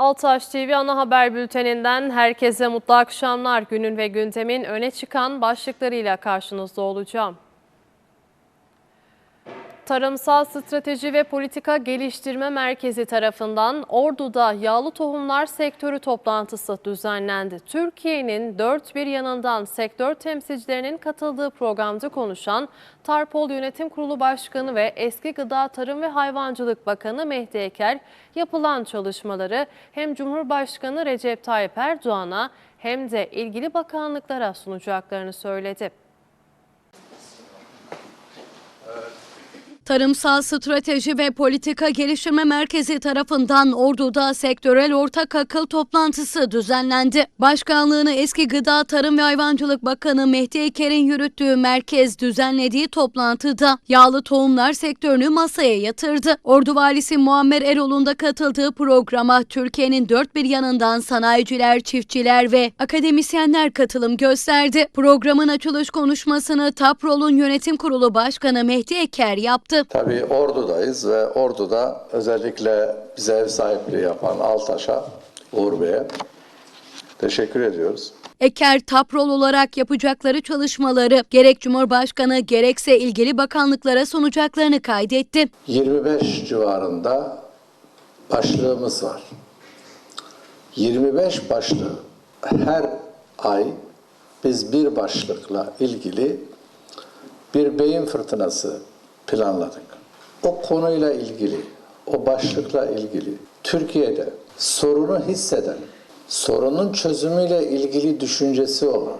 Altaş TV ana haber bülteninden herkese mutlu akşamlar. Günün ve gündemin öne çıkan başlıklarıyla karşınızda olacağım. Tarımsal Strateji ve Politika Geliştirme Merkezi tarafından Ordu'da yağlı tohumlar sektörü toplantısı düzenlendi. Türkiye'nin dört bir yanından sektör temsilcilerinin katıldığı programda konuşan Tarpol Yönetim Kurulu Başkanı ve eski Gıda Tarım ve Hayvancılık Bakanı Mehdi Eker yapılan çalışmaları hem Cumhurbaşkanı Recep Tayyip Erdoğan'a hem de ilgili bakanlıklara sunacaklarını söyledi. Tarımsal Strateji ve Politika Geliştirme Merkezi tarafından Ordu'da sektörel ortak akıl toplantısı düzenlendi. Başkanlığını eski Gıda Tarım ve Hayvancılık Bakanı Mehdi Eker'in yürüttüğü merkez düzenlediği toplantıda yağlı tohumlar sektörünü masaya yatırdı. Ordu Valisi Muammer Erol'un da katıldığı programa Türkiye'nin dört bir yanından sanayiciler, çiftçiler ve akademisyenler katılım gösterdi. Programın açılış konuşmasını Taprol'un yönetim kurulu başkanı Mehdi Eker yaptı. Tabii Ordu'dayız ve Ordu'da özellikle bize ev sahipliği yapan Altaş'a, Uğur Bey'e teşekkür ediyoruz. Eker Taprol olarak yapacakları çalışmaları gerek Cumhurbaşkanı gerekse ilgili bakanlıklara sunacaklarını kaydetti. 25 civarında başlığımız var. 25 başlığı her ay biz bir başlıkla ilgili bir beyin fırtınası planladık. O konuyla ilgili, o başlıkla ilgili Türkiye'de sorunu hisseden, sorunun çözümüyle ilgili düşüncesi olan,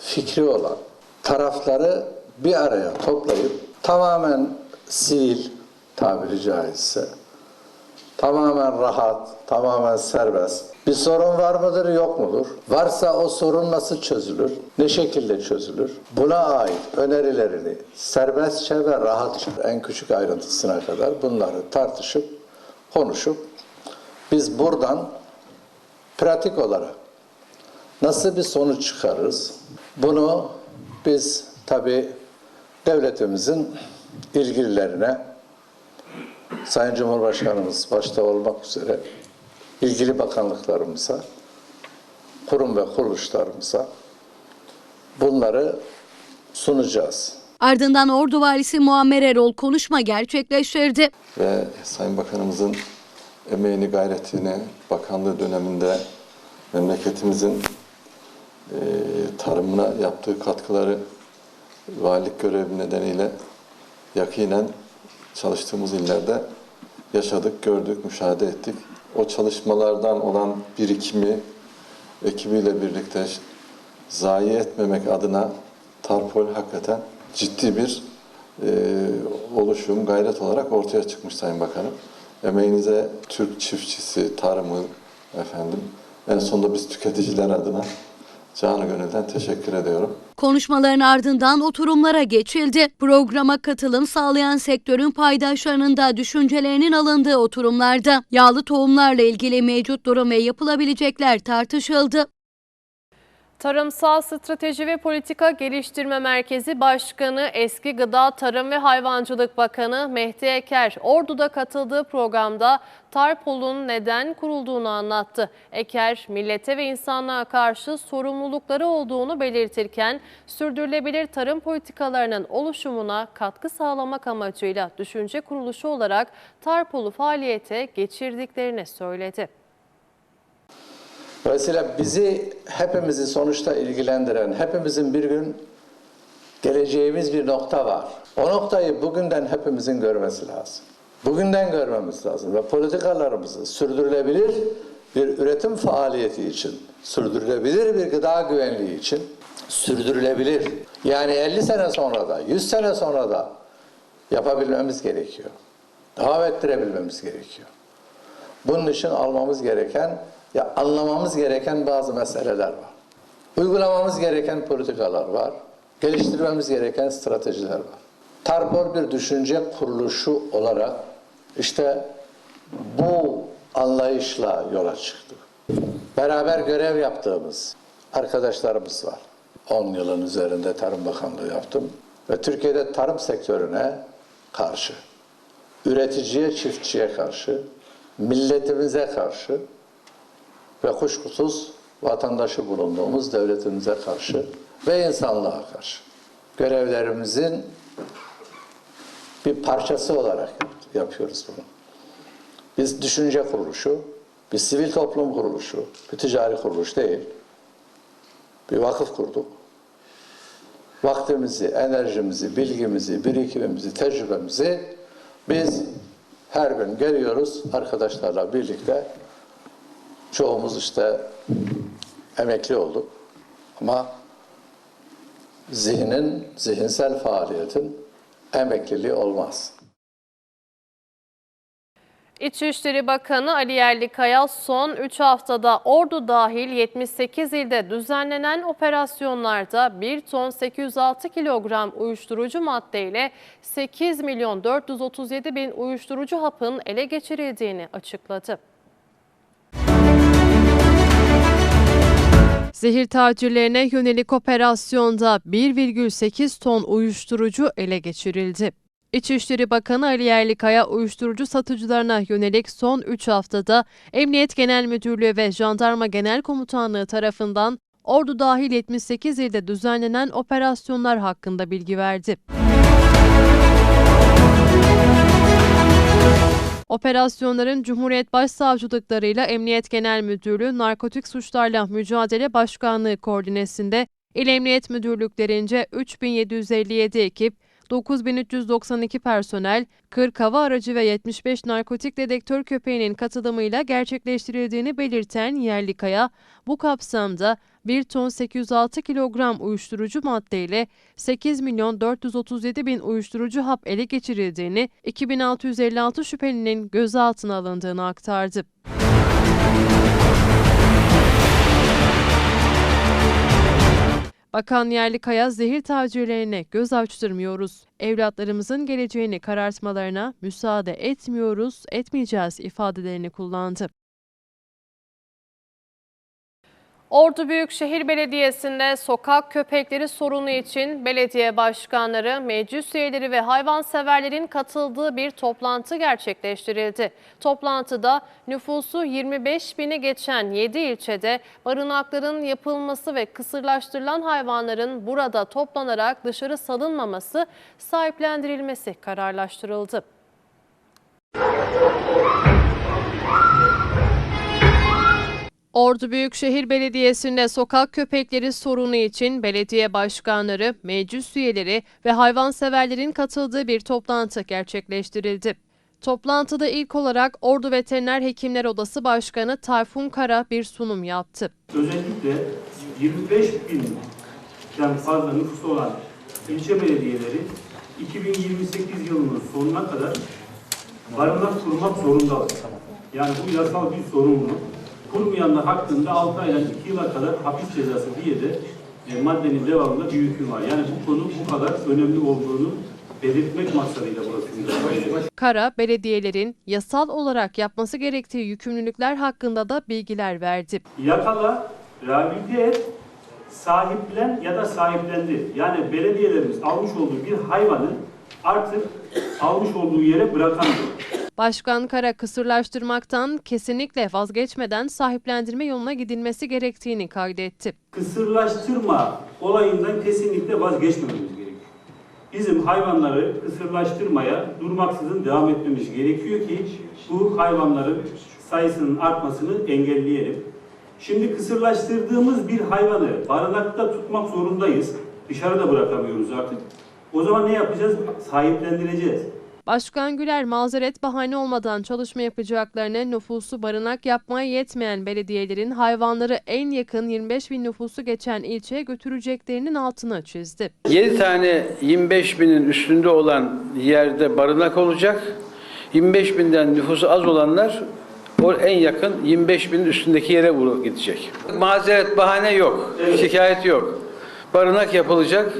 fikri olan tarafları bir araya toplayıp tamamen sivil tabiri caizse tamamen rahat, tamamen serbest. Bir sorun var mıdır, yok mudur? Varsa o sorun nasıl çözülür? Ne şekilde çözülür? Buna ait önerilerini serbestçe ve rahatça en küçük ayrıntısına kadar bunları tartışıp, konuşup biz buradan pratik olarak nasıl bir sonuç çıkarırız? Bunu biz tabii devletimizin ilgililerine Sayın Cumhurbaşkanımız başta olmak üzere ilgili bakanlıklarımıza, kurum ve kuruluşlarımıza bunları sunacağız. Ardından Ordu Valisi Muammer Erol konuşma gerçekleştirdi. ve Sayın Bakanımızın emeğini, gayretini bakanlığı döneminde memleketimizin e, tarımına yaptığı katkıları valilik görevi nedeniyle yakinen çalıştığımız illerde yaşadık, gördük, müşahede ettik. O çalışmalardan olan birikimi ekibiyle birlikte zayi etmemek adına Tarpol hakikaten ciddi bir e, oluşum, gayret olarak ortaya çıkmış Sayın Bakanım. Emeğinize Türk çiftçisi, tarımı efendim en sonunda biz tüketiciler adına canı gönülden teşekkür ediyorum. Konuşmaların ardından oturumlara geçildi. Programa katılım sağlayan sektörün paydaşlarının da düşüncelerinin alındığı oturumlarda yağlı tohumlarla ilgili mevcut durum ve yapılabilecekler tartışıldı. Tarımsal Strateji ve Politika Geliştirme Merkezi Başkanı eski Gıda Tarım ve Hayvancılık Bakanı Mehdi Eker, Ordu'da katıldığı programda Tarpol'un neden kurulduğunu anlattı. Eker, millete ve insanlığa karşı sorumlulukları olduğunu belirtirken, sürdürülebilir tarım politikalarının oluşumuna katkı sağlamak amacıyla düşünce kuruluşu olarak Tarpol'u faaliyete geçirdiklerini söyledi. Dolayısıyla bizi hepimizi sonuçta ilgilendiren, hepimizin bir gün geleceğimiz bir nokta var. O noktayı bugünden hepimizin görmesi lazım. Bugünden görmemiz lazım ve politikalarımızı sürdürülebilir bir üretim faaliyeti için, sürdürülebilir bir gıda güvenliği için sürdürülebilir. Yani 50 sene sonra da, 100 sene sonra da yapabilmemiz gerekiyor. Devam ettirebilmemiz gerekiyor. Bunun için almamız gereken, ya anlamamız gereken bazı meseleler var. Uygulamamız gereken politikalar var. Geliştirmemiz gereken stratejiler var. Tarbor bir düşünce kuruluşu olarak işte bu anlayışla yola çıktık. Beraber görev yaptığımız arkadaşlarımız var. 10 yılın üzerinde Tarım Bakanlığı yaptım ve Türkiye'de tarım sektörüne karşı, üreticiye, çiftçiye karşı, milletimize karşı ve kuşkusuz vatandaşı bulunduğumuz devletimize karşı ve insanlığa karşı görevlerimizin bir parçası olarak yap- yapıyoruz bunu. Biz düşünce kuruluşu, bir sivil toplum kuruluşu, bir ticari kuruluş değil. Bir vakıf kurduk. Vaktimizi, enerjimizi, bilgimizi, birikimimizi, tecrübemizi biz her gün geliyoruz arkadaşlarla birlikte. Çoğumuz işte emekli olduk. Ama zihnin, zihinsel faaliyetin emekliliği olmaz. İçişleri Bakanı Ali Yerlikaya son 3 haftada Ordu dahil 78 ilde düzenlenen operasyonlarda 1 ton 806 kilogram uyuşturucu maddeyle 8 milyon 437 bin uyuşturucu hapın ele geçirildiğini açıkladı. Zehir tacirlerine yönelik operasyonda 1,8 ton uyuşturucu ele geçirildi. İçişleri Bakanı Ali Yerlikaya uyuşturucu satıcılarına yönelik son 3 haftada Emniyet Genel Müdürlüğü ve Jandarma Genel Komutanlığı tarafından Ordu dahil 78 ilde düzenlenen operasyonlar hakkında bilgi verdi. Operasyonların Cumhuriyet Başsavcılıklarıyla Emniyet Genel Müdürlüğü Narkotik Suçlarla Mücadele Başkanlığı koordinesinde İl Emniyet Müdürlüklerince 3757 ekip, 9392 personel, 40 hava aracı ve 75 narkotik dedektör köpeğinin katılımıyla gerçekleştirildiğini belirten Yerlikaya, bu kapsamda 1 ton 806 kilogram uyuşturucu maddeyle 8 milyon 437 bin uyuşturucu hap ele geçirildiğini, 2656 şüphelinin gözaltına alındığını aktardı. Bakan Yerlikaya zehir tacirlerine göz açtırmıyoruz. Evlatlarımızın geleceğini karartmalarına müsaade etmiyoruz, etmeyeceğiz ifadelerini kullandı. Ordu Büyükşehir Belediyesi'nde sokak köpekleri sorunu için belediye başkanları, meclis üyeleri ve hayvanseverlerin katıldığı bir toplantı gerçekleştirildi. Toplantıda nüfusu 25 bini geçen 7 ilçede barınakların yapılması ve kısırlaştırılan hayvanların burada toplanarak dışarı salınmaması, sahiplendirilmesi kararlaştırıldı. Ordu Büyükşehir Belediyesi'nde sokak köpekleri sorunu için belediye başkanları, meclis üyeleri ve hayvanseverlerin katıldığı bir toplantı gerçekleştirildi. Toplantıda ilk olarak Ordu Veteriner Hekimler Odası Başkanı Tayfun Kara bir sunum yaptı. Özellikle 25 binden fazla nüfusu olan ilçe belediyeleri 2028 yılının sonuna kadar barınak kurmak zorundalar. Yani bu yasal bir sorumluluk. Kurmayanlar hakkında 6 aydan 2 yıla kadar hapis cezası diye de e, maddenin devamında bir hüküm var. Yani bu konu bu kadar önemli olduğunu belirtmek maksadıyla burası Kara, belediyelerin yasal olarak yapması gerektiği yükümlülükler hakkında da bilgiler verdi. yakala, rehabilite et, sahiplen ya da sahiplendir. Yani belediyelerimiz almış olduğu bir hayvanı artık almış olduğu yere bırakamıyor. Başkan Kara kısırlaştırmaktan kesinlikle vazgeçmeden sahiplendirme yoluna gidilmesi gerektiğini kaydetti. Kısırlaştırma olayından kesinlikle vazgeçmememiz gerekiyor. Bizim hayvanları kısırlaştırmaya durmaksızın devam etmemiz gerekiyor ki bu hayvanların sayısının artmasını engelleyelim. Şimdi kısırlaştırdığımız bir hayvanı barınakta tutmak zorundayız. Dışarıda bırakamıyoruz artık. O zaman ne yapacağız? Sahiplendireceğiz. Başkan Güler mazeret bahane olmadan çalışma yapacaklarını nüfusu barınak yapmaya yetmeyen belediyelerin hayvanları en yakın 25 bin nüfusu geçen ilçeye götüreceklerinin altını çizdi. 7 tane 25 binin üstünde olan yerde barınak olacak. 25 binden nüfusu az olanlar o en yakın 25 binin üstündeki yere vurup gidecek. Mazeret bahane yok, şikayet yok. Barınak yapılacak,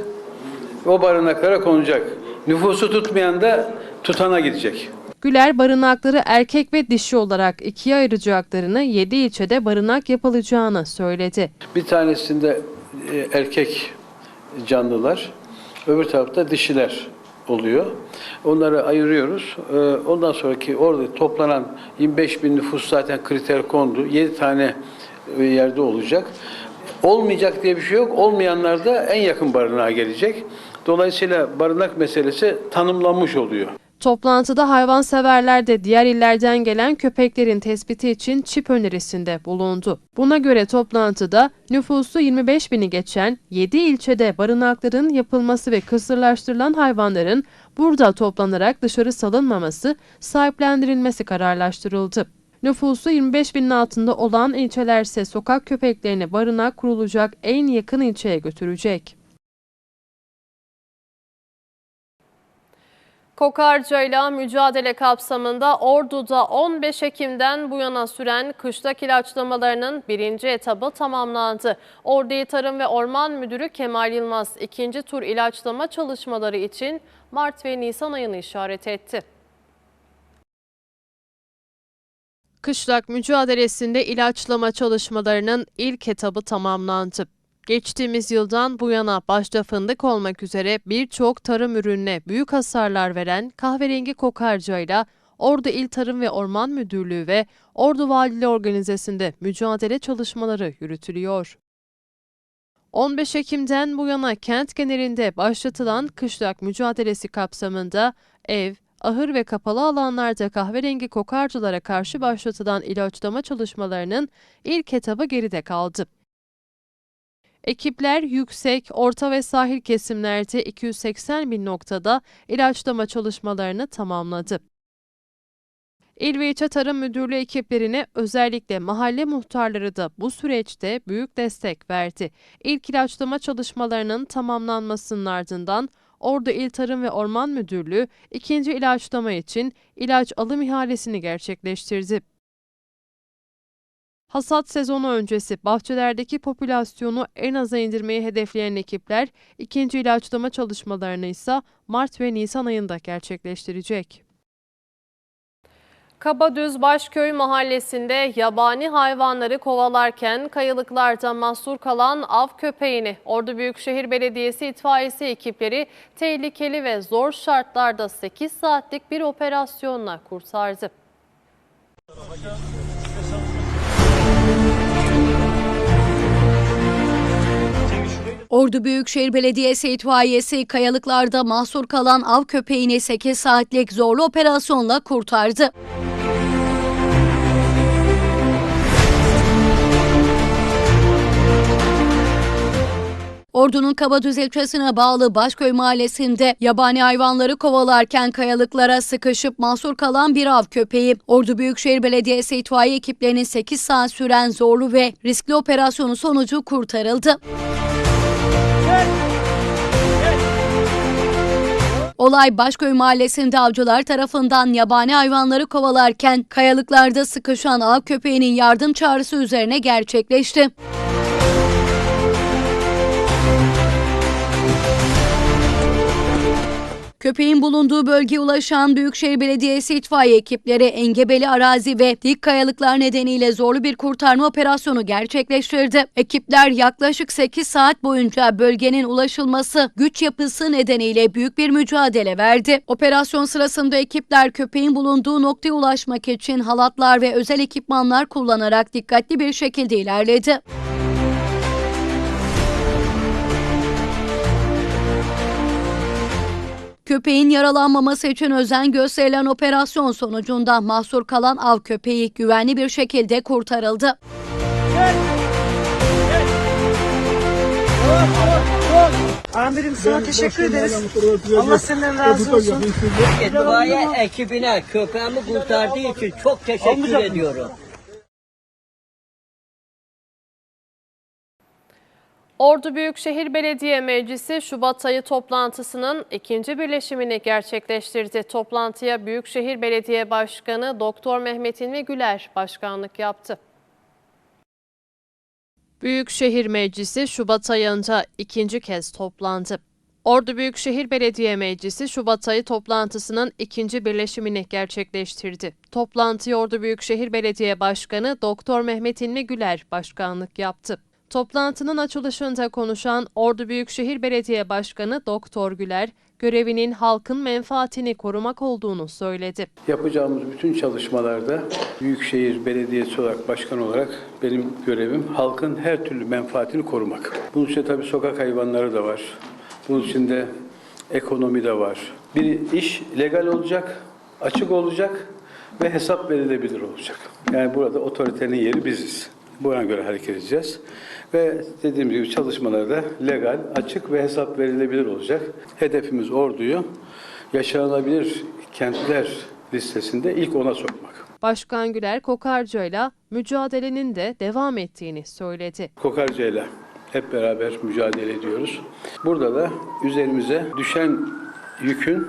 o barınaklara konacak. Nüfusu tutmayan da tutana gidecek. Güler barınakları erkek ve dişi olarak ikiye ayıracaklarını 7 ilçede barınak yapılacağını söyledi. Bir tanesinde e, erkek canlılar, öbür tarafta dişiler oluyor. Onları ayırıyoruz. E, Ondan sonraki orada toplanan 25 bin nüfus zaten kriter kondu. 7 tane e, yerde olacak. Olmayacak diye bir şey yok. Olmayanlar da en yakın barınağa gelecek. Dolayısıyla barınak meselesi tanımlanmış oluyor. Toplantıda hayvanseverler de diğer illerden gelen köpeklerin tespiti için çip önerisinde bulundu. Buna göre toplantıda nüfusu 25 bini geçen 7 ilçede barınakların yapılması ve kısırlaştırılan hayvanların burada toplanarak dışarı salınmaması, sahiplendirilmesi kararlaştırıldı. Nüfusu 25 binin altında olan ilçelerse sokak köpeklerini barınak kurulacak en yakın ilçeye götürecek. Kokarcayla mücadele kapsamında Ordu'da 15 Ekim'den bu yana süren kışlak ilaçlamalarının birinci etabı tamamlandı. Ordu Tarım ve Orman Müdürü Kemal Yılmaz ikinci tur ilaçlama çalışmaları için Mart ve Nisan ayını işaret etti. Kışlak mücadelesinde ilaçlama çalışmalarının ilk etabı tamamlandı. Geçtiğimiz yıldan bu yana başta fındık olmak üzere birçok tarım ürününe büyük hasarlar veren kahverengi kokarcayla Ordu İl Tarım ve Orman Müdürlüğü ve Ordu Valiliği Organizesi'nde mücadele çalışmaları yürütülüyor. 15 Ekim'den bu yana kent genelinde başlatılan kışlak mücadelesi kapsamında ev, ahır ve kapalı alanlarda kahverengi kokarcılara karşı başlatılan ilaçlama çalışmalarının ilk etabı geride kaldı. Ekipler yüksek, orta ve sahil kesimlerde 280 bin noktada ilaçlama çalışmalarını tamamladı. İl ve ilçe tarım müdürlüğü ekiplerine özellikle mahalle muhtarları da bu süreçte büyük destek verdi. İlk ilaçlama çalışmalarının tamamlanmasının ardından Ordu İl Tarım ve Orman Müdürlüğü ikinci ilaçlama için ilaç alım ihalesini gerçekleştirdi. Hasat sezonu öncesi bahçelerdeki popülasyonu en aza indirmeyi hedefleyen ekipler ikinci ilaçlama çalışmalarını ise Mart ve Nisan ayında gerçekleştirecek. Kabadüz Başköy mahallesinde yabani hayvanları kovalarken kayalıklarda mahsur kalan av köpeğini Ordu Büyükşehir Belediyesi itfaiyesi ekipleri tehlikeli ve zor şartlarda 8 saatlik bir operasyonla kurtardı. Ordu Büyükşehir Belediyesi itfaiyesi kayalıklarda mahsur kalan av köpeğini 8 saatlik zorlu operasyonla kurtardı. Ordu'nun Kabadüz ilçesine bağlı Başköy mahallesinde yabani hayvanları kovalarken kayalıklara sıkışıp mahsur kalan bir av köpeği, Ordu Büyükşehir Belediyesi itfaiye ekiplerinin 8 saat süren zorlu ve riskli operasyonu sonucu kurtarıldı. Olay Başköy mahallesinde avcılar tarafından yabani hayvanları kovalarken kayalıklarda sıkışan av köpeğinin yardım çağrısı üzerine gerçekleşti. Köpeğin bulunduğu bölgeye ulaşan Büyükşehir Belediyesi itfaiye ekipleri engebeli arazi ve dik kayalıklar nedeniyle zorlu bir kurtarma operasyonu gerçekleştirdi. Ekipler yaklaşık 8 saat boyunca bölgenin ulaşılması güç yapısı nedeniyle büyük bir mücadele verdi. Operasyon sırasında ekipler köpeğin bulunduğu noktaya ulaşmak için halatlar ve özel ekipmanlar kullanarak dikkatli bir şekilde ilerledi. Köpeğin yaralanmaması için özen gösterilen operasyon sonucunda mahsur kalan av köpeği güvenli bir şekilde kurtarıldı. Amirim sana teşekkür ederiz. Allah senden razı olsun. İtfaiye ekibine köpeğimi kurtardığı için çok teşekkür ediyorum. Ordu Büyükşehir Belediye Meclisi Şubat ayı toplantısının ikinci birleşimini gerçekleştirdi. Toplantıya Büyükşehir Belediye Başkanı Doktor Mehmet İlmi Güler başkanlık yaptı. Büyükşehir Meclisi Şubat ayında ikinci kez toplandı. Ordu Büyükşehir Belediye Meclisi Şubat ayı toplantısının ikinci birleşimini gerçekleştirdi. Toplantıya Ordu Büyükşehir Belediye Başkanı Doktor Mehmet İlmi Güler başkanlık yaptı. Toplantının açılışında konuşan Ordu Büyükşehir Belediye Başkanı Doktor Güler, görevinin halkın menfaatini korumak olduğunu söyledi. Yapacağımız bütün çalışmalarda Büyükşehir Belediyesi olarak, başkan olarak benim görevim halkın her türlü menfaatini korumak. Bunun için tabii sokak hayvanları da var. Bunun içinde ekonomi de var. Bir iş legal olacak, açık olacak ve hesap verilebilir olacak. Yani burada otoritenin yeri biziz. Buna göre hareket edeceğiz. Ve dediğim gibi çalışmalarda legal, açık ve hesap verilebilir olacak. Hedefimiz orduyu yaşanabilir kentler listesinde ilk ona sokmak. Başkan Güler Kokarca'yla mücadelenin de devam ettiğini söyledi. Kokarca'yla hep beraber mücadele ediyoruz. Burada da üzerimize düşen yükün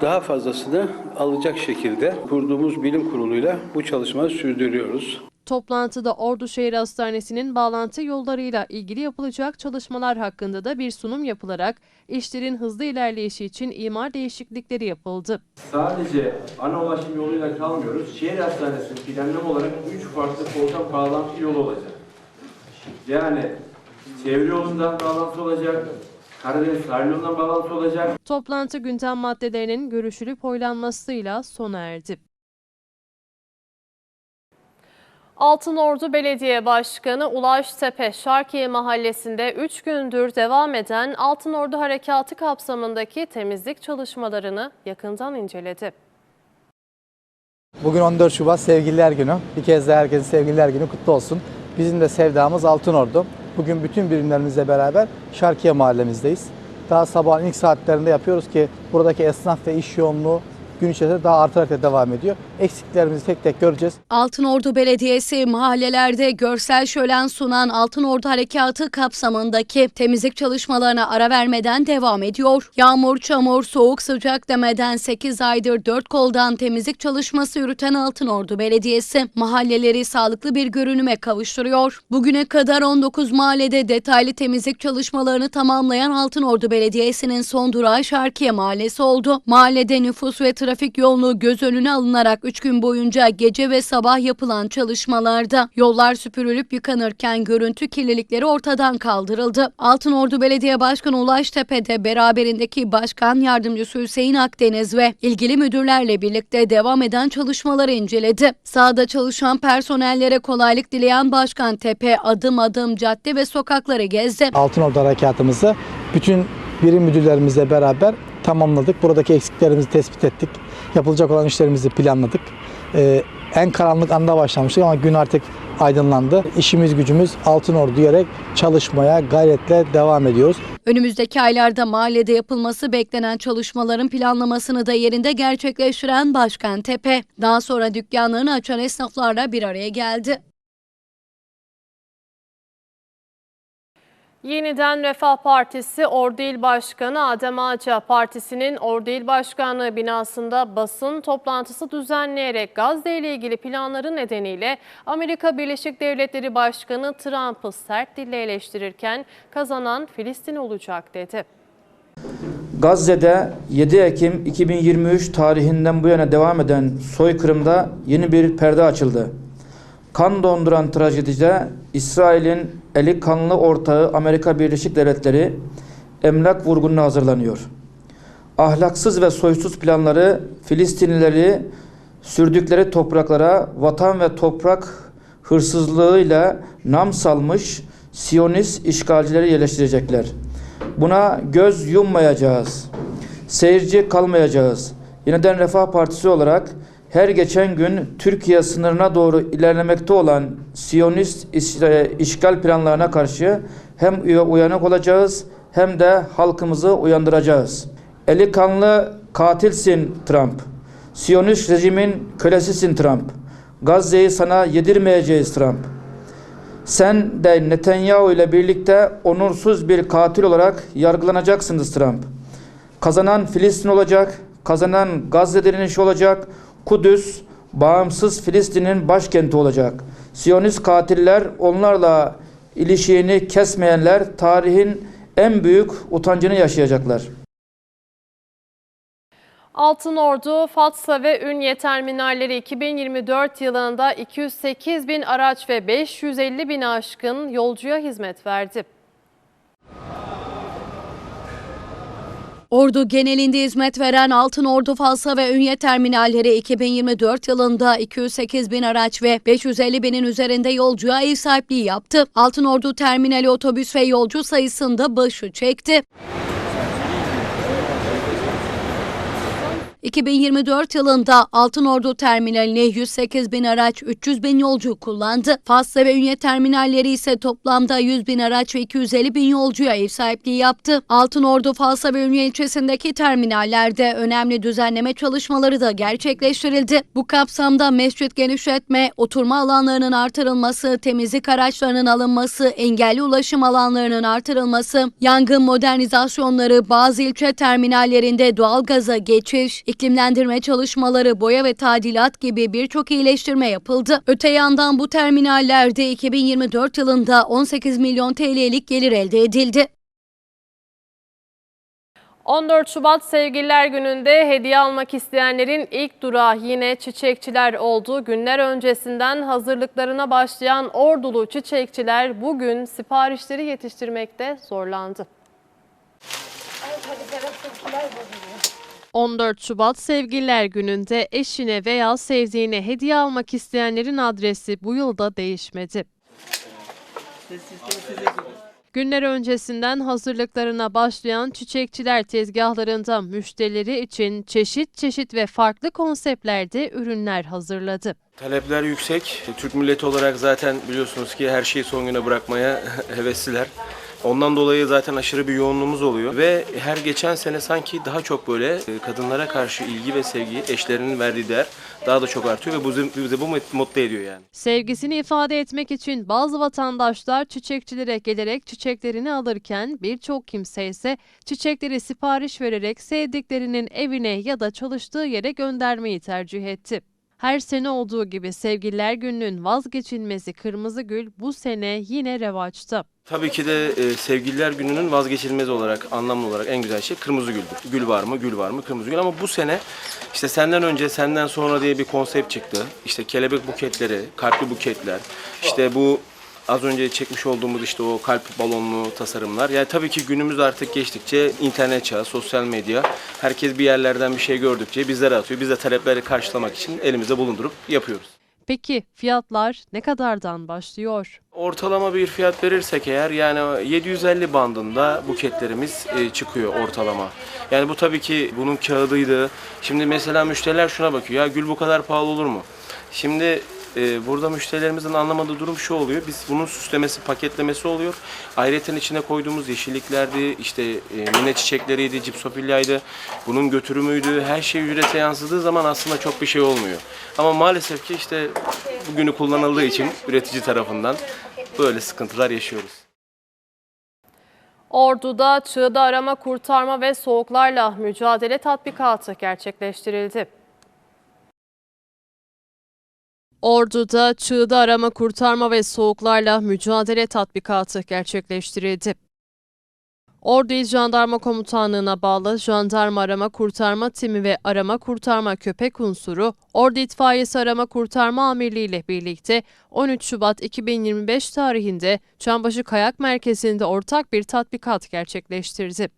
daha fazlasını alacak şekilde kurduğumuz bilim kuruluyla bu çalışmayı sürdürüyoruz. Toplantıda Ordu Şehir Hastanesi'nin bağlantı yollarıyla ilgili yapılacak çalışmalar hakkında da bir sunum yapılarak işlerin hızlı ilerleyişi için imar değişiklikleri yapıldı. sadece ana ulaşım yoluyla kalmıyoruz. Şehir hastanesi planlama olarak 3 farklı koldan bağlantı yolu olacak. Yani çevre yolundan bağlantı olacak, Karadeniz sahil yolundan bağlantı olacak, Toplantı gündem maddelerinin görüşülüp oylanmasıyla sona erdi. Altınordu Belediye Başkanı Ulaş Tepe, Şarkiye Mahallesi'nde 3 gündür devam eden Altınordu Harekatı kapsamındaki temizlik çalışmalarını yakından inceledi. Bugün 14 Şubat Sevgililer Günü. Bir kez daha herkesin Sevgililer Günü kutlu olsun. Bizim de sevdamız Altınordu. Bugün bütün birimlerimizle beraber Şarkiye mahallemizdeyiz. Daha sabahın ilk saatlerinde yapıyoruz ki buradaki esnaf ve iş yoğunluğu gün içerisinde daha artarak da devam ediyor. Eksiklerimizi tek tek göreceğiz. Altınordu Belediyesi mahallelerde görsel şölen sunan Altınordu Harekatı kapsamındaki temizlik çalışmalarına ara vermeden devam ediyor. Yağmur, çamur, soğuk, sıcak demeden 8 aydır 4 koldan temizlik çalışması yürüten Altınordu Belediyesi mahalleleri sağlıklı bir görünüme kavuşturuyor. Bugüne kadar 19 mahallede detaylı temizlik çalışmalarını tamamlayan Altınordu Belediyesi'nin son durağı Şarkiye Mahallesi oldu. Mahallede nüfus ve trafik yoğunluğu göz önüne alınarak 3 gün boyunca gece ve sabah yapılan çalışmalarda yollar süpürülüp yıkanırken görüntü kirlilikleri ortadan kaldırıldı. Altınordu Belediye Başkanı Ulaş Tepe'de beraberindeki Başkan Yardımcısı Hüseyin Akdeniz ve ilgili müdürlerle birlikte devam eden çalışmaları inceledi. Sahada çalışan personellere kolaylık dileyen Başkan Tepe adım adım cadde ve sokakları gezdi. Altınordu Harekatımızı bütün birim müdürlerimizle beraber tamamladık. Buradaki eksiklerimizi tespit ettik. Yapılacak olan işlerimizi planladık. Ee, en karanlık anda başlamıştık ama gün artık aydınlandı. İşimiz gücümüz Altınordu diyerek çalışmaya gayretle devam ediyoruz. Önümüzdeki aylarda mahallede yapılması beklenen çalışmaların planlamasını da yerinde gerçekleştiren Başkan Tepe, daha sonra dükkanlarını açan esnaflarla bir araya geldi. Yeniden Refah Partisi Ordu İl Başkanı Adem Ağaca Partisi'nin Ordu İl Başkanlığı binasında basın toplantısı düzenleyerek Gazze ile ilgili planları nedeniyle Amerika Birleşik Devletleri Başkanı Trump'ı sert dille eleştirirken kazanan Filistin olacak dedi. Gazze'de 7 Ekim 2023 tarihinden bu yana devam eden soykırımda yeni bir perde açıldı. Kan donduran trajedide İsrail'in eli kanlı ortağı Amerika Birleşik Devletleri emlak vurgununa hazırlanıyor. Ahlaksız ve soysuz planları Filistinlileri sürdükleri topraklara vatan ve toprak hırsızlığıyla nam salmış Siyonist işgalcileri yerleştirecekler. Buna göz yummayacağız. Seyirci kalmayacağız. Yeniden Refah Partisi olarak her geçen gün Türkiye sınırına doğru ilerlemekte olan Siyonist iş- işgal planlarına karşı hem uy- uyanık olacağız hem de halkımızı uyandıracağız. Eli kanlı katilsin Trump. Siyonist rejimin kölesisin Trump. Gazze'yi sana yedirmeyeceğiz Trump. Sen de Netanyahu ile birlikte onursuz bir katil olarak yargılanacaksınız Trump. Kazanan Filistin olacak, kazanan Gazze direnişi olacak, Kudüs bağımsız Filistin'in başkenti olacak. Siyonist katiller onlarla ilişiğini kesmeyenler tarihin en büyük utancını yaşayacaklar. Altınordu, Fatsa ve Ünye terminalleri 2024 yılında 208 bin araç ve 550 bin aşkın yolcuya hizmet verdi. Ordu genelinde hizmet veren Altınordu Falsa ve Ünye terminalleri 2024 yılında 208 bin araç ve 550 binin üzerinde yolcuya ev sahipliği yaptı. Altınordu terminali otobüs ve yolcu sayısında başı çekti. 2024 yılında Altınordu terminalini 108 bin araç, 300 bin yolcu kullandı. Fasla ve Ünye terminalleri ise toplamda 100 bin araç ve 250 bin yolcuya ev sahipliği yaptı. Altınordu, Falsa ve Ünye ilçesindeki terminallerde önemli düzenleme çalışmaları da gerçekleştirildi. Bu kapsamda mescit genişletme, oturma alanlarının artırılması, temizlik araçlarının alınması, engelli ulaşım alanlarının artırılması, yangın modernizasyonları, bazı ilçe terminallerinde doğalgaza geçiş, iklimlendirme çalışmaları, boya ve tadilat gibi birçok iyileştirme yapıldı. Öte yandan bu terminallerde 2024 yılında 18 milyon TL'lik gelir elde edildi. 14 Şubat Sevgililer Günü'nde hediye almak isteyenlerin ilk durağı yine çiçekçiler oldu. Günler öncesinden hazırlıklarına başlayan ordulu çiçekçiler bugün siparişleri yetiştirmekte zorlandı. 14 Şubat Sevgililer Günü'nde eşine veya sevdiğine hediye almak isteyenlerin adresi bu yılda değişmedi. Günler öncesinden hazırlıklarına başlayan çiçekçiler tezgahlarında müşterileri için çeşit çeşit ve farklı konseptlerde ürünler hazırladı. Talepler yüksek. Türk milleti olarak zaten biliyorsunuz ki her şeyi son güne bırakmaya hevesliler. Ondan dolayı zaten aşırı bir yoğunluğumuz oluyor ve her geçen sene sanki daha çok böyle e, kadınlara karşı ilgi ve sevgi, eşlerinin verdiği değer daha da çok artıyor ve bu bizi bu mutlu ediyor yani. Sevgisini ifade etmek için bazı vatandaşlar çiçekçilere gelerek çiçeklerini alırken birçok kimse ise çiçekleri sipariş vererek sevdiklerinin evine ya da çalıştığı yere göndermeyi tercih etti. Her sene olduğu gibi Sevgililer Günü'nün vazgeçilmezi kırmızı gül bu sene yine revaçta. Tabii ki de e, sevgililer gününün vazgeçilmez olarak, anlamlı olarak en güzel şey kırmızı güldür. Gül var mı, gül var mı, kırmızı gül. Ama bu sene işte senden önce, senden sonra diye bir konsept çıktı. İşte kelebek buketleri, kalpli buketler, işte bu az önce çekmiş olduğumuz işte o kalp balonlu tasarımlar. Yani tabii ki günümüz artık geçtikçe internet çağı, sosyal medya, herkes bir yerlerden bir şey gördükçe bizlere atıyor. Biz de talepleri karşılamak için elimizde bulundurup yapıyoruz. Peki fiyatlar ne kadardan başlıyor? Ortalama bir fiyat verirsek eğer yani 750 bandında buketlerimiz e, çıkıyor ortalama. Yani bu tabii ki bunun kağıdıydı. Şimdi mesela müşteriler şuna bakıyor. Ya gül bu kadar pahalı olur mu? Şimdi e, burada müşterilerimizin anlamadığı durum şu oluyor. Biz bunun süslemesi, paketlemesi oluyor. Ayrıca içine koyduğumuz yeşilliklerdi, işte e, mine çiçekleriydi, cipsopilyaydı. Bunun götürümüydü. Her şey ücrete yansıdığı zaman aslında çok bir şey olmuyor. Ama maalesef ki işte bugünü kullanıldığı için üretici tarafından böyle sıkıntılar yaşıyoruz. Ordu'da çığda arama, kurtarma ve soğuklarla mücadele tatbikatı gerçekleştirildi. Ordu'da çığda arama, kurtarma ve soğuklarla mücadele tatbikatı gerçekleştirildi. Ordu İl Jandarma Komutanlığı'na bağlı Jandarma Arama Kurtarma Timi ve Arama Kurtarma Köpek Unsuru, Ordu İtfaiyesi Arama Kurtarma Amirliği ile birlikte 13 Şubat 2025 tarihinde Çambaşı Kayak Merkezi'nde ortak bir tatbikat gerçekleştirdi.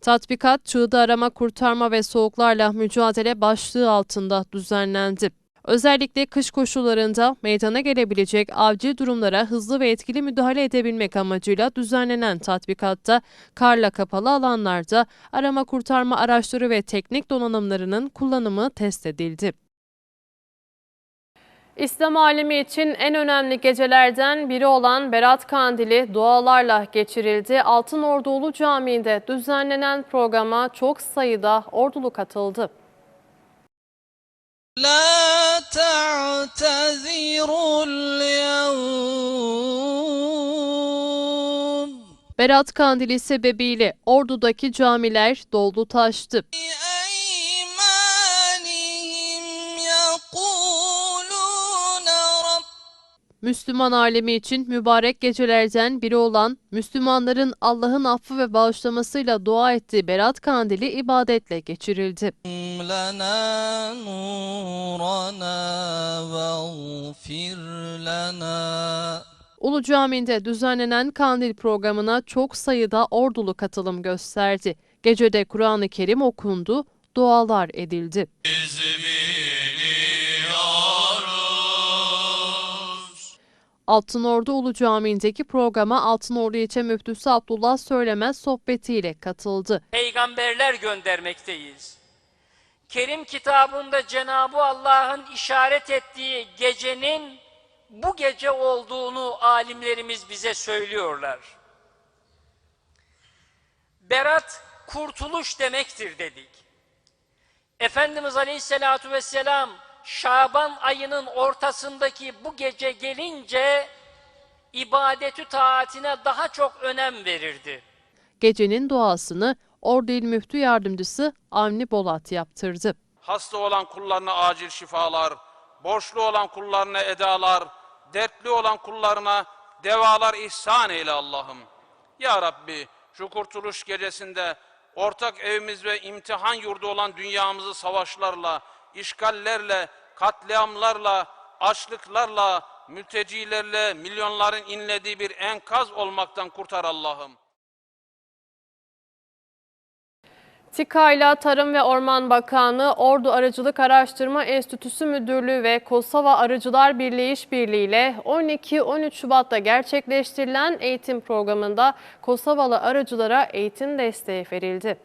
Tatbikat, çığda arama, kurtarma ve soğuklarla mücadele başlığı altında düzenlendi. Özellikle kış koşullarında meydana gelebilecek avcı durumlara hızlı ve etkili müdahale edebilmek amacıyla düzenlenen tatbikatta karla kapalı alanlarda arama kurtarma araçları ve teknik donanımlarının kullanımı test edildi. İslam alemi için en önemli gecelerden biri olan Berat Kandili dualarla geçirildi. Altın Ordu Camii'nde düzenlenen programa çok sayıda ordulu katıldı. لا تعتذروا اليوم Berat Kandili sebebiyle Ordu'daki camiler doldu taştı. Müslüman alemi için mübarek gecelerden biri olan Müslümanların Allah'ın affı ve bağışlamasıyla dua ettiği Berat Kandili ibadetle geçirildi. Lana. Ulu Cami'nde düzenlenen kandil programına çok sayıda ordulu katılım gösterdi. Gecede Kur'an-ı Kerim okundu, dualar edildi. İzmir. Altınordu Ulu Camii'ndeki programa Altınordu İlçe Müftüsü Abdullah Söylemez sohbetiyle katıldı. peygamberler göndermekteyiz. Kerim kitabında Cenab-ı Allah'ın işaret ettiği gecenin bu gece olduğunu alimlerimiz bize söylüyorlar. Berat kurtuluş demektir dedik. Efendimiz Aleyhisselatü Vesselam Şaban ayının ortasındaki bu gece gelince ibadetü taatine daha çok önem verirdi. Gecenin duasını Ordu İl Müftü Yardımcısı Avni Bolat yaptırdı. hasta olan kullarına acil şifalar, borçlu olan kullarına edalar, dertli olan kullarına devalar ihsan eyle Allah'ım. Ya Rabbi şu kurtuluş gecesinde ortak evimiz ve imtihan yurdu olan dünyamızı savaşlarla, işgallerle, katliamlarla, açlıklarla, mültecilerle milyonların inlediği bir enkaz olmaktan kurtar Allah'ım. TİKA ile Tarım ve Orman Bakanlığı, Ordu Arıcılık Araştırma Enstitüsü Müdürlüğü ve Kosova Arıcılar Birliği işbirliğiyle 12-13 Şubat'ta gerçekleştirilen eğitim programında Kosovalı arıcılara eğitim desteği verildi.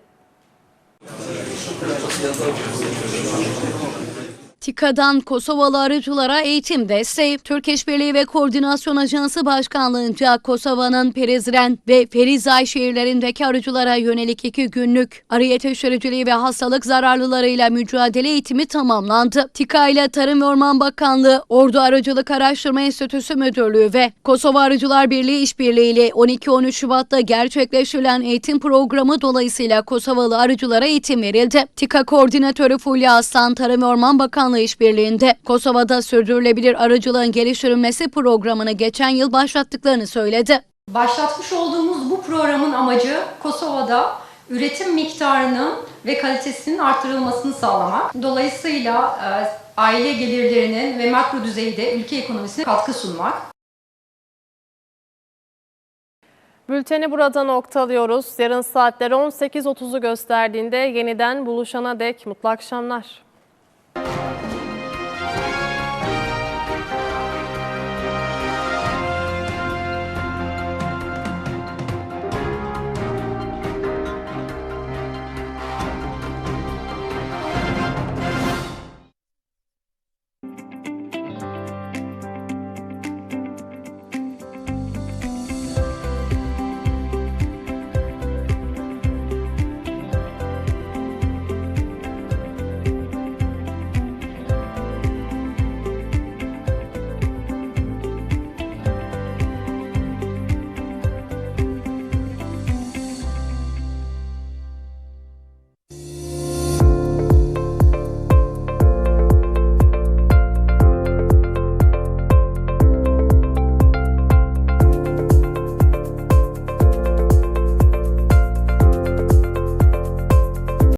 TİKA'dan Kosovalı arıcılara eğitim desteği, Türk İşbirliği ve Koordinasyon Ajansı Başkanlığı'nca Kosova'nın Perizren ve Ferizay şehirlerindeki arıcılara yönelik iki günlük arı yetiştiriciliği ve hastalık zararlılarıyla mücadele eğitimi tamamlandı. TİKA ile Tarım ve Orman Bakanlığı, Ordu Arıcılık Araştırma Enstitüsü Müdürlüğü ve Kosova Arıcılar Birliği işbirliğiyle 12-13 Şubat'ta gerçekleştirilen eğitim programı dolayısıyla Kosovalı arıcılara eğitim verildi. TİKA Koordinatörü Fulya Aslan, Tarım ve Orman Bakanlığı işbirliğinde Kosova'da sürdürülebilir arıcılığın geliştirilmesi programını geçen yıl başlattıklarını söyledi. Başlatmış olduğumuz bu programın amacı Kosova'da üretim miktarının ve kalitesinin artırılmasını sağlamak. Dolayısıyla e, aile gelirlerinin ve makro düzeyde ülke ekonomisine katkı sunmak. Bülteni burada noktalıyoruz. Yarın saatler 18.30'u gösterdiğinde yeniden buluşana dek mutlu akşamlar.